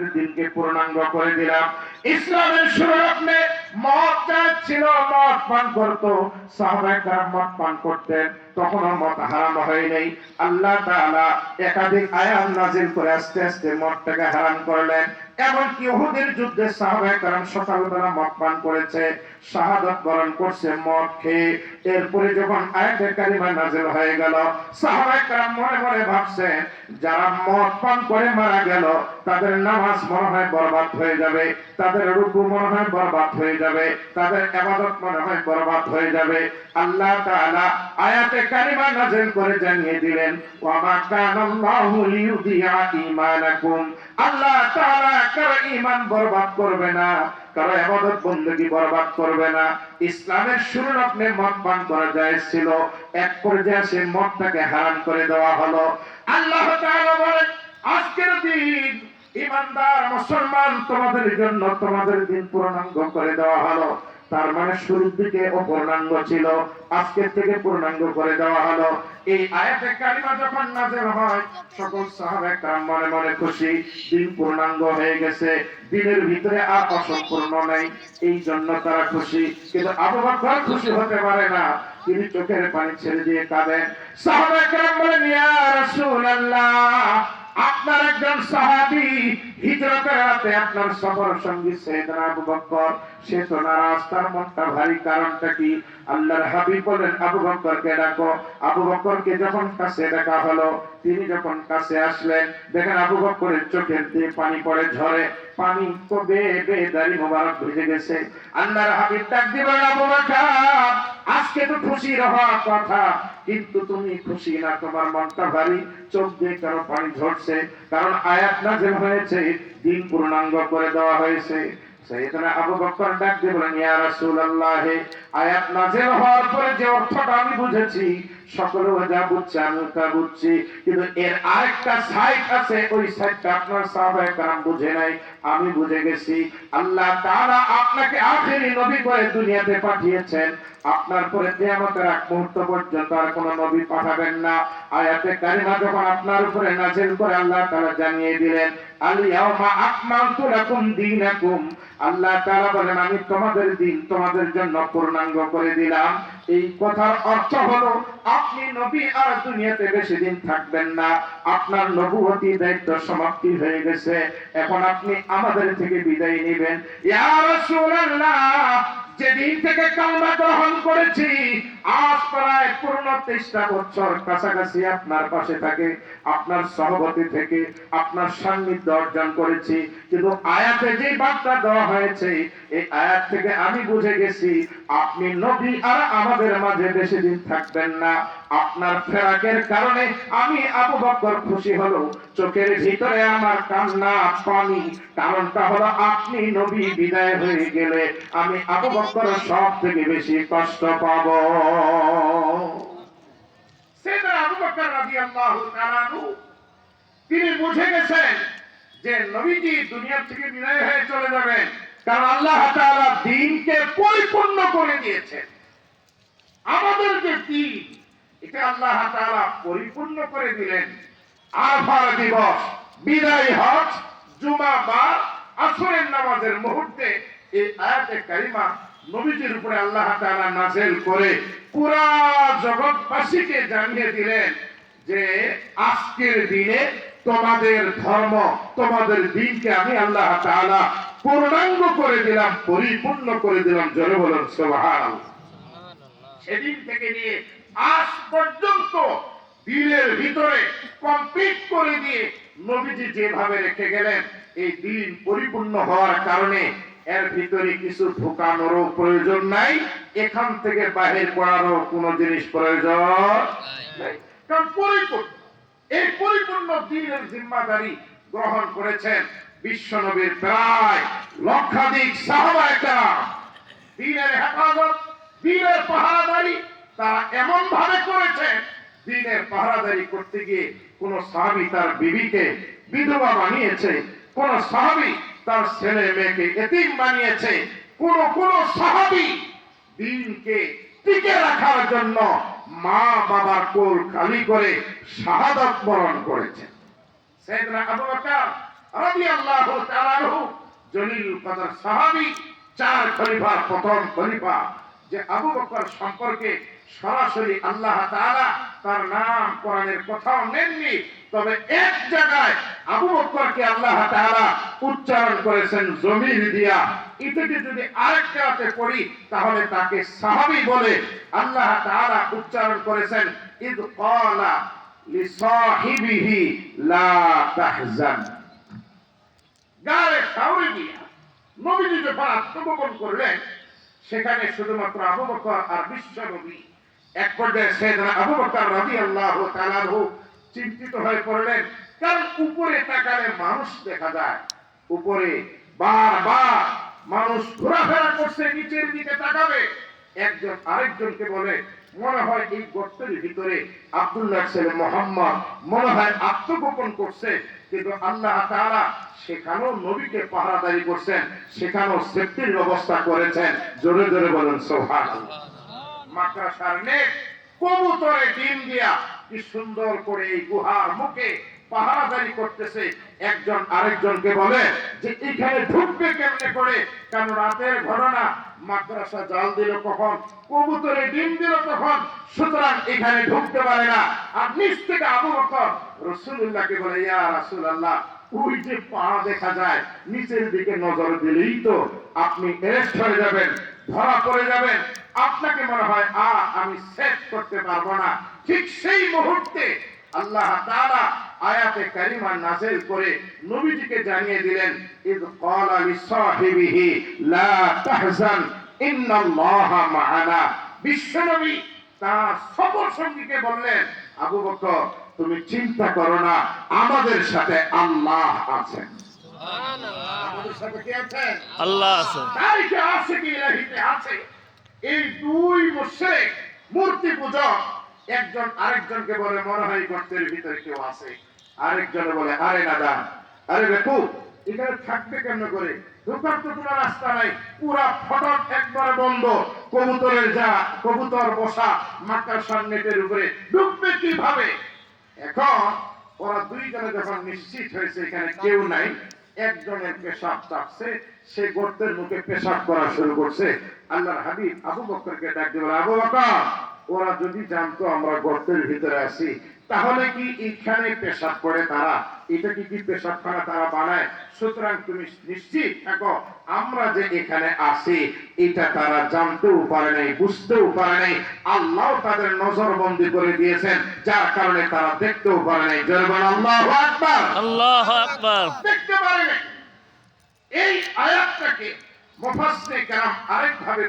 দিনকে পূর্ণাঙ্গ করে দিলাম। ইসলামের মদ ছিল, মদ পান মদ পান করতেন। তখনও হারাম হয় নাই। আল্লাহ তাআলা একাধিক আয়াত নাজিল করে আস্তে আস্তে মদটাকে হারাম করলেন। এমনকি ওহুদের যুদ্ধে সাহবাইকার সকালবেলা মদ পান করেছে শাহাদাত বরণ করছে মদ খেয়ে এরপরে যখন আয়াতে কারিমা নাযিল হয়ে গেল সাহাবায়ে کرام মনে মনে ভাবছেন যারা মদ পান করে মারা গেল তাদের নামাজ মনে হয় বরবাদ হয়ে যাবে তাদের রুকু মনে হয় বরবাদ হয়ে যাবে তাদের ইবাদত মনে হয় বরবাদ হয়ে যাবে আল্লাহ তাআলা আয়াতে কারিমা নাযিল করে জানিয়ে দিলেন ওয়া মা কানাল্লাহু লিইউদিয়া ঈমানাকুম আল্লাহ তাআলা কারো ঈমান বরবাদ করবে না তারা এবাদত বন্দুকি বরবাদ করবে না। ইসলামের শুরু লগ্নে মত পান করা যায় ছিল। এক পর্যায়ে সে মদটাকে হারান করে দেওয়া হলো। আল্লাহ বলেন, আজকের দিন ইমানদার মুসলমান তোমাদের জন্য তোমাদের দিন পূর্ণাঙ্গ করে দেওয়া হলো। তার মানে শুরুর দিকে অপূর্ণাঙ্গ ছিল। আজকের থেকে পূর্ণাঙ্গ করে দেওয়া হলো। এই কালিমা যখন হয়, সকল মনে মনে খুশি, দিন পূর্ণাঙ্গ হয়ে গেছে, দিনের ভিতরে আর অসম্পূর্ণ নাই। এই জন্য তারা খুশি, কিন্তু খুশি হতে পারে না। তিনি চোখের পানি ছেড়ে দিয়ে কাঁদেন। সাহাবে আপনার একজন সাহাবি চোখের পানি ঝরে। পানি তো দাড়ি মোবারক গেছে। আল্লাহর হাবিব ডাক দিবেন, আবু বকর আজকে তো খুশির হওয়ার কথা। কিন্তু তুমি খুশি না, তোমার মনটা ভারী। চোখ দিয়ে কারও পানি ঝরছে? কারণ আয়াত নাযিল হয়েছে দিন পূর্ণাঙ্গ করে দেওয়া হয়েছে সাইয়েদনা আবু বকর ডাক দিয়ে বলেন ইয়া রাসূলুল্লাহ আয়াত নাযিল হওয়ার পরে যে অর্থটা আমি বুঝেছি সকলে যা বুঝছে আমি তা বুঝছি কিন্তু এর আরেকটা সাইড আছে ওই সাইডটা আপনার সাহাবায়ে کرام বুঝে নাই আমি বুঝে গেছি আল্লাহ তাআলা আপনাকে আখেরি নবী করে দুনিয়াতে পাঠিয়েছেন আপনার পরে কিয়ামতের এক মুহূর্ত পর্যন্ত আর কোন নবী পাঠাবেন না আয়াতে কারিমা যখন আপনার উপরে নাযিল করে আল্লাহ তাআলা জানিয়ে দিলেন আমি তোমাদের দিন, তোমাদের জন্য পূর্ণাঙ্গ করে দিলাম। এই কথার অর্থ হলো, আপনি নবী আর দুনিয়াতে বেশি দিন থাকবেন না। আপনার নবুয়তি দায়িত্ব সমাপ্তি হয়ে গেছে। এখন আপনি আমাদের থেকে বিদায় নেবেন। যেদিন থেকে কালমা গ্রহণ করেছি আমি বুঝে গেছি, আপনি নবী আর আমাদের মাঝে বেশি দিন থাকবেন না। আপনার ফেরাকের কারণে আমি আবু বকর খুশি হলো। চোখের ভিতরে আমার কান্না, পানি, কারণটা হলো আপনি নবী বিদায় হয়ে গেলে আমি আবু বকর সব থেকে বেশি কষ্ট পাব। তিনি বুঝে গেছেন যে নবীজি দুনিয়া থেকে বিদায় হয়ে চলে যাবেন। কারণ আল্লাহ দ্বীনকে পরিপূর্ণ করে দিয়েছেন। আমাদের যে দিন এটা আল্লাহ পরিপূর্ণ করে দিলেন। আরফার দিবস, বিদায় হজ জুমা বা আসরের নামাজের মুহূর্তে এই আয়াতে কারিমা নবীজির উপরে আল্লাহ তাআলা নাযিল করে পুরা জগৎবাসীকে জানিয়ে দিলেন যে আজকের দিনে তোমাদের ধর্ম তোমাদের দিনকে আমি আল্লাহ তাআলা পূর্ণাঙ্গ করে দিলাম পরিপূর্ণ করে দিলাম জোরে বলুন সুবহানাল্লাহ। সেদিন থেকে নিয়ে আজ পর্যন্ত দিনের ভিতরে কমপ্লিট করে দিয়ে নবীজি যেভাবে রেখে গেলেন এই দিন পরিপূর্ণ হওয়ার কারণে এর ভিতরে কিছু ঢোকানোরও প্রয়োজন নাই এখান থেকে বাহির করারও কোনো জিনিস প্রয়োজন নাই। কারণ পরিপূর্ণ এই পরিপূর্ণ দিনের জিম্মাদারি গ্রহণ করেছেন বিশ্বনবীর প্রায় লক্ষাধিক সাহাবায়িকা দিনের হেফাজত দিনের পাহারাদারি তারা এমন ভাবে করেছেন দিনের পাহারাদারি করতে গিয়ে কোন সাহাবি তার বিবিকে বিধবা বানিয়েছে কোন সাহাবি তার ছেলে মেয়েকে এতিম বানিয়েছে। কোন কোন সাহাবি দিনকে টিকে রাখার জন্য মা বাবার কোল খালি করে শাহাদত বরণ করেছেন সেদিন আবু বকর রাদিয়াল্লাহু তাআলা জলিল কদর সাহাবী, চার খলিফার প্রথম খলিফা যে আবু বকর সম্পর্কে সরাসরি আল্লাহ তাআলা তার নাম কোরআনের কোথাও নেননি। তবে এক জায়গায় আবু বকরকে আল্লাহ তাআলা উচ্চারণ করেছেন জমির দিয়া। এটাকে যদি আরেক জায়গাতে পড়ি, তাহলে তাকে সাহাবী বলে আল্লাহ তাআলা উচ্চারণ করেছেন, ইদ ক্বালা লিসাহিবিহি লা তাহজান। গায়ে সাউরি দিয়া নবীজি যখন আত্মগোপন করলেন সেখানে শুধুমাত্র আবু বকর আর বিশ্ব নবী। এক পর্যায়ে সেদিন আবু বকর রাজি আল্লাহ তালাহু চিন্তিত হয়ে পড়লেন, কারণ উপরে তাকালে মানুষ দেখা যায়। উপরে বারবার মানুষ ঘোরাফেরা করছে, নিচের দিকে তাকাবে। একজন আরেকজনকে বলে, মনে হয় এই গর্তের ভিতরে আব্দুল্লাহ ছেলে মোহাম্মদ, মনে হয় আত্মগোপন করছে। কিন্তু আল্লাহ তারা সেখানেও নবীকে পাহারাদারি করছেন, সেখানেও সেফটির ব্যবস্থা করেছেন। জোরে জোরে বলেন সোহান মাদ্রাসার নেক কবুতরে ডিম দিয়া কি সুন্দর করে এই গুহার মুখে পাহারাদারি করতেছে। একজন আরেকজনকে বলে যে, এখানে ঢুকবে কেমনে করে? কারণ রাতের ঘটনা? মাদ্রাসা জাল দিল কখন? কবুতরে ডিম দিল তখন সুতরাং এখানে ঢুকতে পারে না। আর নিচ থেকে আবু বকর রসুল্লাহকে বলে, ইয়া রাসূলুল্লাহ, ওই যে দেখা যায়, নিচের দিকে নজর দিলেই তো আপনি অ্যারেস্ট হয়ে যাবেন, ধরা পড়ে যাবেন। আপনাকে মনে হয় আ আমি সেট করতে পারব না। ঠিক সেই মুহূর্তে আল্লাহ তাআলা আয়াতে কারিমা নাযিল করে নবীজিকে জানিয়ে দিলেন ইদ ক্বালা লিসাহিবিহি লা তাহজান ইন্নাল্লাহা মা'ানা। বিশ্বনবী তার সফর সঙ্গীকে বললেন আবু বকর তুমি চিন্তা করো না আমাদের সাথে আল্লাহ আছেন। আমাদের সাথে কে আছেন? আল্লাহ আছে তারিখে আছে কি ইলাহিতে আছে? এই দুই মুশরিক মূর্তি পূজক একজন আরেকজনকে বলে মনে হয় গর্তের ভিতরে কেউ আছে। আরেকজন বলে আরে নাদা আরে বেকু এখানে থাকবে কেন করে? ঢোকার তো কোনো রাস্তা নাই। পুরা ফটক বন্ধ। কবুতরের যা কবুতর বসা মাকার নেটের উপরে। কীভাবে? এখন ওরা দুইজনে যখন নিশ্চিত হয়েছে এখানে কেউ নাই একজনের পেশাব চাপছে সে গর্তের মুখে পেশাব করা শুরু করছে। আল্লাহর হাবিব আবু বকরকে ডাক দিয়ে বলে, আবু বকর ওরা যদি জানতো আমরা গর্তের ভিতরে আছি তাহলে কি এখানে পেশাব করে তারা এটা কি কি পেশাবখানা তারা বানায় সুতরাং তুমি নিশ্চিত থাকো আমরা যে এখানে আছি এটা তারা জানতেও পারে নাই বুঝতেও পারে নাই আল্লাহ তাদের নজরবন্দি করে দিয়েছেন যার কারণে তারা দেখতেও পারে নাই জরবান আল্লাহ আকবার আল্লাহ আকবার দেখতে পারে নাই এই আয়াতটাকে মুফাসসির کرام আরেক ভাবে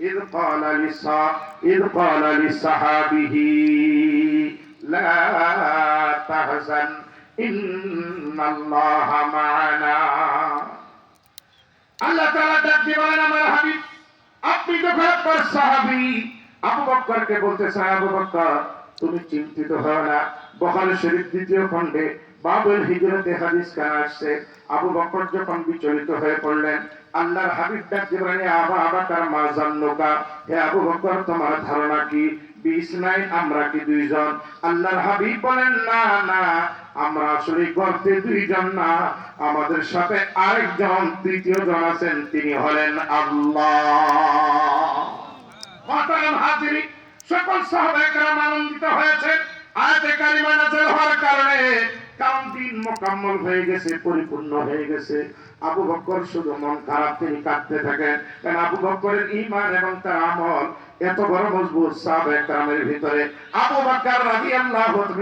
করেছেন ইদ ক্বালা লিসা ইদ ক্বালা লিসাহাবিহি লা তাহজান ইন্নাল্লাহা মা'ানা আল্লাহ তাআলা ডাক দিয়ে বলেন, আমার হাবিব, আপনি সাহাবী। আবু আবু বকর তুমি চিন্তিত হও না। বুখারী শরীফ দ্বিতীয় খণ্ডে বাবুল হিজরতে হাদিস কানা আসছে? আবু বকর যখন বিচলিত হয়ে পড়লেন, আল্লাহর হাবিব ডাক বলেন "ইয়া আবা আবাকার মা জান্নুকা, হে আবু বকর, তোমার ধারণা কি? বিশ নাই আমরা কি দুইজন? আল্লাহর হাবিব বলেন, না না, আমরা আসলে গর্তে দুইজন না। আমাদের সাথে আরেকজন, তৃতীয় জন আছেন, তিনি হলেন আল্লাহ। মাতারাম হাজিরি, সকল সাহাবায়ে আনন্দিত হয়েছেন। আয়াতে কারিমা নাযিল হওয়ার কারণে কারণ মোকাম্মল হয়ে গেছে, পরিপূর্ণ হয়ে গেছে। আবু শুধু মন খারাপ কাঁদতে কারণ আবু ঈমান এবং তার আমল এত বড় মজবুত ভিতরে? আবু বকর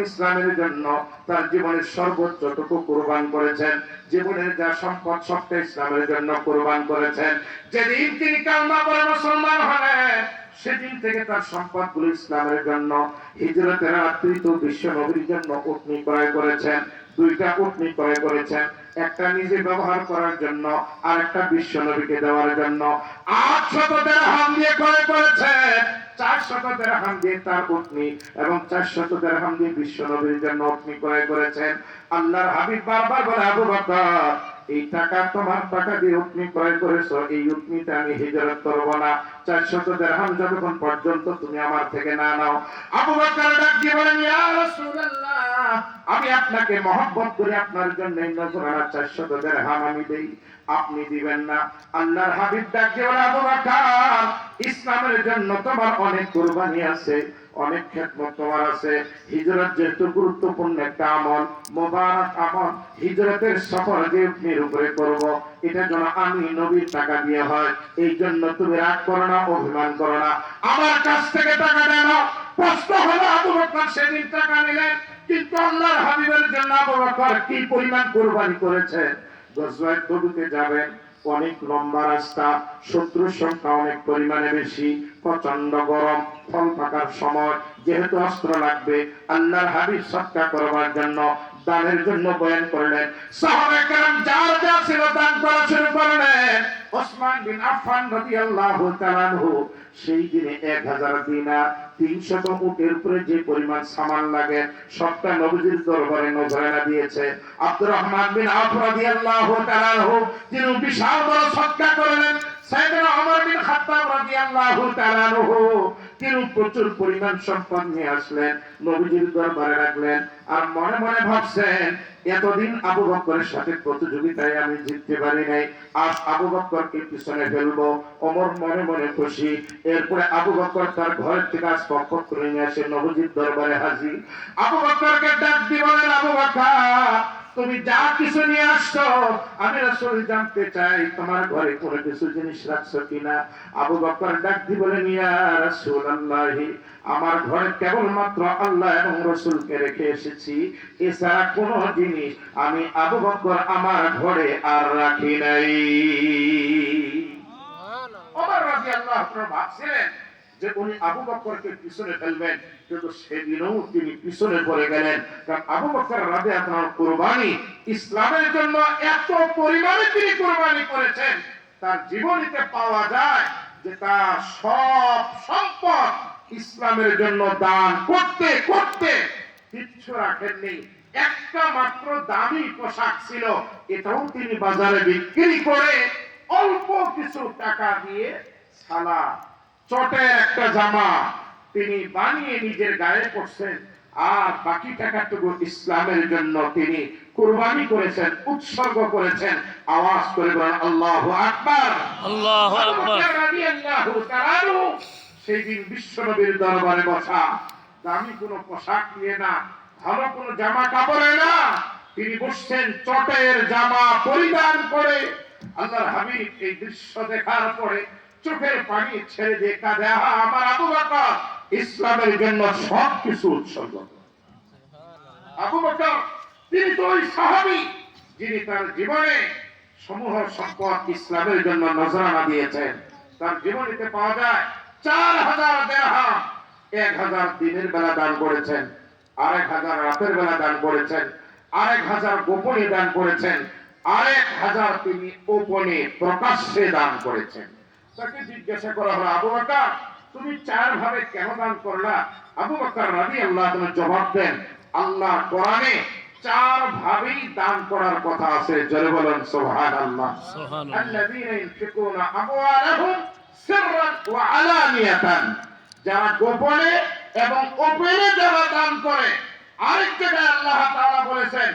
ইসলামের জন্য তার জীবনের সর্বোচ্চটুকু কুরবান করেছেন। জীবনের যা সম্পদ, সবটা ইসলামের জন্য কুরবান করেছেন। যেদিন তিনি কালমা পড়ে মুসলমান হলেন সেদিন থেকে তার সম্পদগুলো ইসলামের জন্য হিজরতের রাত্রি তো বিশ্ব নবীর জন্য উটনি ক্রয় করেছেন, দুইটা উটনি ক্রয় করেছেন, একটা নিজে ব্যবহার করার জন্য আর একটা বিশ্ব নবীকে দেওয়ার জন্য। আট শত দেড়হাম দিয়ে ক্রয় করেছেন দিয়ে তার এবং চার শত দেড়হাম দিয়ে বিশ্ব নবীর জন্য উটনি ক্রয় করেছেন। আল্লাহর হাবিব বারবার বলে, আবু এই টাকা তোমার টাকা দিয়ে উটনি ক্রয় করেছ, এই উটনিতে আমি হিজরত করব না। চারশত যতক্ষণ পর্যন্ত তুমি আমার থেকে না নাও। আবু বকর ডাক দিয়ে বলেন, ইয়া রাসূলুল্লাহ আমি আপনাকে মহব্বত করে আপনার জন্য নজরানা চারশত দেড়হাম আমি দেই। আপনি দিবেন না। আল্লাহর হাবিব ডাক ইসলামের জন্য তোমার অনেক কুরবানি আছে, অনেক খেদমত তোমার আছে। হিজরত যেহেতু গুরুত্বপূর্ণ একটা আমল, মোবারক আমল, হিজরতের সফর যে উপরে করব, এটা যেন আমি নবীর টাকা দিয়ে হয়। এই জন্য তুমি রাগ করো না, অভিমান করো না। আমার কাছ থেকে টাকা দেন প্রশ্ন হলো, আবু বকর সেদিন টাকা নিলেন। কিন্তু আল্লাহর হাবিবের জন্য আবু কি পরিমাণ কুরবানি করেছে? গজওয়ায় তবুকে যাবেন, অনেক লম্বা রাস্তা, শত্রুর সংখ্যা অনেক পরিমাণে বেশি প্রচণ্ড গরম, ফল পাকার সময় যেহেতু অস্ত্র লাগবে, আল্লাহর হাবিব সৎকা করবার জন্য দানের জন্য বয়ান করলেন সাহাবে যার যা ছিল দান করা শুরু করলেন ওসমান বিন আফফান রাদিয়াল্লাহু তাআলা সেই দিনে এক হাজার দিনার তিনশত উটের উপরে যে পরিমাণ সামান লাগে, সবটা নবীজির দরবারে নজরানা দিয়েছে। আব্দুর রহমান বিন আউফ রাদিয়াল্লাহু তাআলা বিশাল বড় করলেন সাইয়েদনা ওমর বিন খাত্তাব রাদিয়াল্লাহু তাআলা তিনি প্রচুর পরিমাণ সম্পদ নিয়ে আসলেন, নবীজির দরবারে রাখলেন, আর মনে মনে ভাবছেন, এতদিন আবু বকরের সাথে প্রতিযোগিতায় আমি জিততে পারি নাই, আজ আবু বকরকে পিছনে ফেলব ওমর মনে মনে খুশি। এরপরে আবু বকর তার ঘরের থেকে আজ পক্ষ করে নিয়ে আসে নবজির দরবারে হাজির। আবু বকরকে ডাক দিয়ে বলেন, আবু বকর তুমি যা কিছু নিয়ে আসছো আমি রাসূল জানতে চাই তোমার ঘরে কোনো কিছু জিনিস রাখছো কিনা? আবু বকর ডাক দিয়ে বলেন ইয়া রাসূলুল্লাহি আমার ঘরে কেবলমাত্র আল্লাহ এবং রসুলকে রেখে এসেছি। এছাড়া কোনো জিনিস আমি আবু বকর আমার ঘরে আর রাখি নাই। ওমর রাদিয়াল্লাহু আনহু ভাবছিলেন যে উনি আবু বকরকে পিছনে ফেলবেন, কিন্তু সেদিনও তিনি পিছনে পড়ে গেলেন। কারণ আবু বকর রাদিয়াল্লাহু আনহু কুরবানি, ইসলামের জন্য এত পরিমাণে তিনি কুরবানি করেছেন, তার জীবনীতে পাওয়া যায় যে তার সব সম্পদ ইসলামের জন্য দান করতে করতে কিচ্ছু রাখেননি। একটা মাত্র দামি পোশাক ছিল, এটাও তিনি বাজারে বিক্রি করে অল্প কিছু টাকা দিয়ে সালা চটের একটা জামা তিনি বানিয়ে নিজের গায়ে পড়ছেন আর বাকি টাকাটুকু ইসলামের জন্য তিনি কুরবানি করেছেন উৎসর্গ করেছেন। আওয়াজ করে বলেন আল্লাহু আল্লাহ আকবার। সেই দিন বিশ্বনবীর দরবারে বসা। দামি কোনো পোশাক নিয়ে না ভালো কোনো জামা কাপড়ে না তিনি বসছেন চটের জামা পরিধান করে। আল্লাহর হাবিব এই দৃশ্য দেখার পরে চোখের পানি ছেড়ে দিয়ে কাঁদে আমার আবু বকর, ইসলামের জন্য সব কিছু উৎসর্গ আবু বকর, তিনি তো ওই সাহাবী যিনি তার জীবনে সমূহ সম্পদ ইসলামের জন্য নজরানা দিয়েছেন। তার জীবনীতে পাওয়া যায়, চার হাজার দেড়হাম এক হাজার দিনের বেলা দান করেছেন, আরেক হাজার রাতের বেলা দান করেছেন, আরেক হাজার গোপনে দান করেছেন, আরেক হাজার তিনি গোপনে প্রকাশ্যে দান করেছেন। তাকে জিজ্ঞাসা করা হলো আবু বাকার তুমি চার ভাবে কেন দান করলা আবু বাকার রাজি আল্লাহ তোমার জবাব দেন আল্লাহ কোরআনে চার ভাবেই দান করার কথা আছে। বলেন আল্লাহ যারা গোপনে এবং ওপেনে যারা দান করে আরেক আল্লাহ তাআলা বলেছেন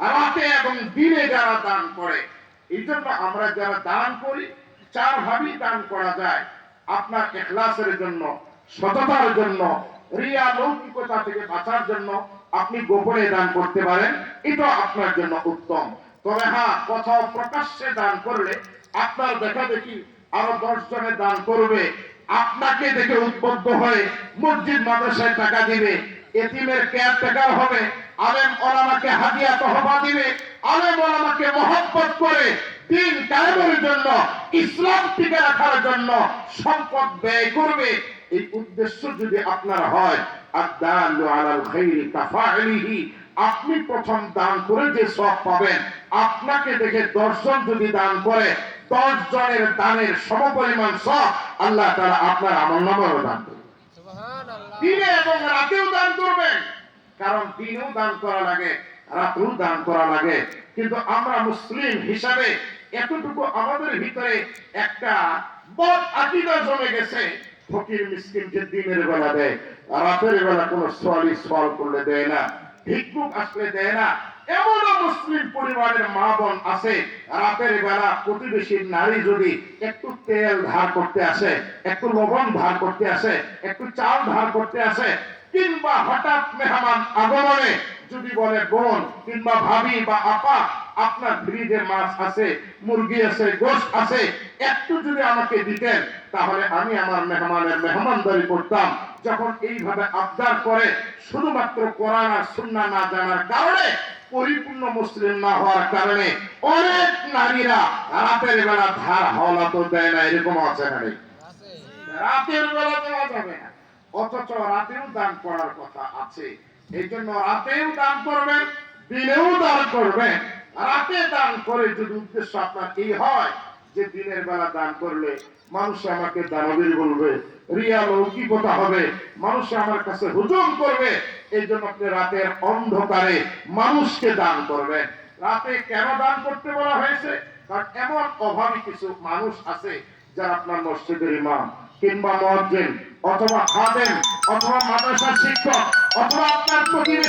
রাতে এবং দিনে যারা দান করে এই আমরা যারা দান করি, চার ভাবেই দান করা যায়। আপনার এখলাসের জন্য, সততার জন্য, রিয়া লৌকিকতা থেকে বাঁচার জন্য আপনি গোপনে দান করতে পারেন। এটা আপনার জন্য উত্তম। তবে হ্যাঁ কোথাও প্রকাশ্যে দান করলে আপনার দেখা দেখি আরও দশ জনে দান করবে। আপনাকে দেখে উদ্বুদ্ধ হয়ে মসজিদ মাদ্রাসায় টাকা দিবে, এতিমের কেয়ার টেকার হবে, আলেম ওলামাকে হাদিয়া তহবা দিবে, আলেম ওলামাকে মহব্বত করে দিন কায়েমের জন্য, ইসলাম টিকে রাখার জন্য সম্পদ ব্যয় করবে। এই উদ্দেশ্য যদি আপনার হয় আদালু আলাল খাইরি কাফাইলিহি, আপনি প্রথম দান করে যে সব পাবেন। আপনাকে দেখে দর্শন যদি দান করে দশ জনের দানের সমপরিমাণ সব আল্লাহ তাআলা আপনার আমল নামারও দান করবে দিনে এবং রাতেও দান করবেন। কারণ দিনেও দান করা লাগে রাতেও দান করা লাগে কিন্তু আমরা মুসলিম হিসাবে এতটুকু আমাদের ভিতরে একটা বদ আকিদা জমে গেছে। ফকির মিসকিনকে দিনের বেলা দেয় রাতের বেলা কোনো সোয়ালি সোয়াল করলে দেয় না ভিক্ষুক আসলে দেয় না। এমনও মুসলিম পরিবারের মা বোন আছে, রাতের বেলা প্রতিবেশীর নারী যদি একটু তেল ধার করতে আসে, একটু লবণ ধার করতে আসে, একটু চাল ধার করতে আসে, কিংবা হঠাৎ মেহমান আগমনে যদি বলে, বোন কিংবা ভাবি বা আপা, আপনার ফ্রিজে মাছ আছে, মুরগি আছে, গোশ আছে, একটু যদি আমাকে দিতেন, তাহলে আমি আমার মেহমানের মেহমানদারি করতাম। যখন এইভাবে আবদার করে, শুধুমাত্র কোরআন আর সুন্নাহ না জানার কারণে পরিপূর্ণ মুসলিম না হওয়ার কারণে অনেক নারীরা রাতের বেলা ধার হওয়া তো দেয় না, এরকম আছে না রাতের বেলা দেওয়া যাবে না। অথচ রাতেও দান করার কথা আছে। এই জন্য রাতেও দান করবেন, দিনেও দান করবেন। রাতে দান করে যদি উদ্দেশ্য আপনার এই হয় যে দিনের বেলা দান করলে মানুষ আমাকে দানবীর বলবে, রিয়া লৌকিকতা হবে, মানুষ আমার কাছে হুজুম করবে, এই জন্য আপনি রাতের অন্ধকারে মানুষকে দান করবেন। রাতে কেন দান করতে বলা হয়েছে? কারণ এমন অভাবী কিছু মানুষ আছে যারা আপনার মসজিদের ইমাম কিংবা মসজিদ, অথবা খাদেম, অথবা মাদ্রাসার শিক্ষক, অথবা আপনার প্রতিবেশী